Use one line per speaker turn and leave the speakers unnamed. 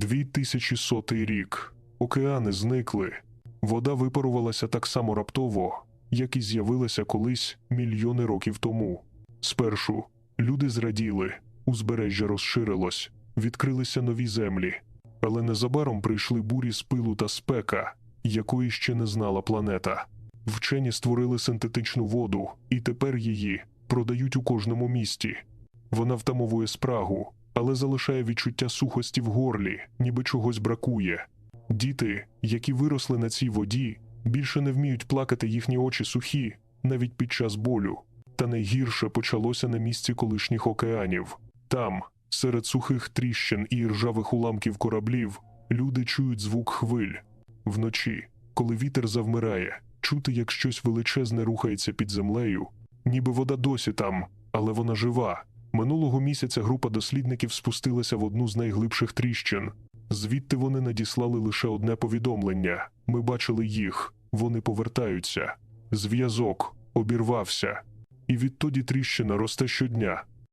2100 рік. Океани зникли. Вода випарувалася так само раптово, як і з'явилася колись мільйони років тому. Спершу люди зраділи, узбережжя розширилось, відкрилися нові землі, але незабаром прийшли бурі з пилу та спека, якої ще не знала планета. Вчені створили синтетичну воду, і тепер її продають у кожному місті. Вона втамовує спрагу, але залишає відчуття сухості в горлі, ніби чогось бракує. Діти, які виросли на цій воді, більше не вміють плакати їхні очі сухі, навіть під час болю. Та найгірше почалося на місці колишніх океанів. Там, серед сухих тріщин і ржавих уламків кораблів, люди чують звук хвиль. Вночі, коли вітер завмирає, чути, як щось величезне рухається під землею, ніби вода досі там, але вона жива. Минулого місяця група дослідників спустилася в одну з найглибших тріщин. Звідти вони надіслали лише одне повідомлення: ми бачили їх, вони повертаються. Зв'язок обірвався. І відтоді тріщина росте щодня,